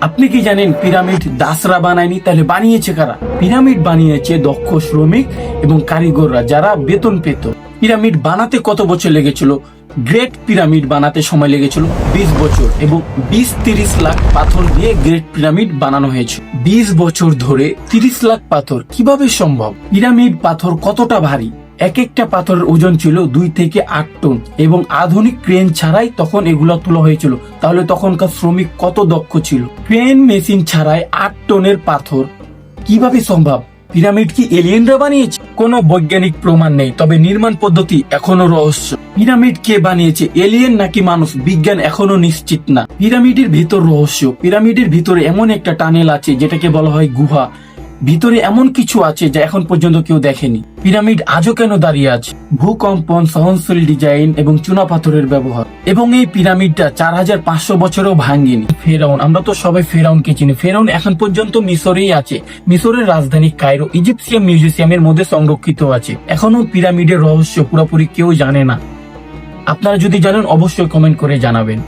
আপনি কি জানেন পিরামিড দাসরা বানায়নি? তাহলে বানিয়েছে কারা? পিরামিড বানিয়েছে দক্ষ শ্রমিক এবং কারিগররা যারা বেতন পেত। পিরামিড বানাতে কত বছর লেগেছিল? গ্রেট পিরামিড বানাতে সময় লেগেছিল বিশ বছর এবং বিশ তিরিশ লাখ পাথর দিয়ে গ্রেট পিরামিড বানানো হয়েছে। বিশ বছর ধরে তিরিশ লাখ পাথর। কীভাবে সম্ভব? পিরামিড পাথর কতটা ভারী? এক একটা পাথরের ওজন ছিল দুই থেকে আট টন এবং আধুনিক ক্রেন ছাড়াই তখন এগুলো তোলা হয়েছিল। তাহলে তখনকার শ্রমিক কত দক্ষ ছিল? ক্রেন মেশিন ছাড়াই আট টনের পাথর। কীভাবে সম্ভব? পিরামিড কি এলিয়েনরা বানিয়েছে? কোনো বৈজ্ঞানিক প্রমাণ নেই, তবে নির্মাণ পদ্ধতি এখনও রহস্য। পিরামিড কে বানিয়েছে, এলিয়েন নাকি মানুষ? বিজ্ঞান এখনও নিশ্চিত না। পিরামিডের ভিতর রহস্য। পিরামিডের ভিতরে এমন একটা টানেল আছে, যেটাকে বলা হয় গুহা। ভিতরে এমন কিছু আছে যা এখন পর্যন্ত কেউ দেখেনি। পিরামিড আজও কেন দাঁড়িয়ে আছে? ভূকম্পন, সহনশীল ডিজাইন এবং চুনা পাথরের ব্যবহার। এবং এই পিরামিডটা চার হাজার পাঁচশো বছরও ভাঙ্গেনি ফেরাউন, আমরা তো সবাই ফেরাউনকে চিনি। ফেরাউন এখন পর্যন্ত মিশরেই আছে। মিশরের রাজধানী কায়রো ইজিপসিয়াম মিউজিয়ামের মধ্যে সংরক্ষিত আছে। এখনও পিরামিডের রহস্য পুরোপুরি কেউ জানে না। আপনারা যদি জানেন, অবশ্যই কমেন্ট করে জানাবেন।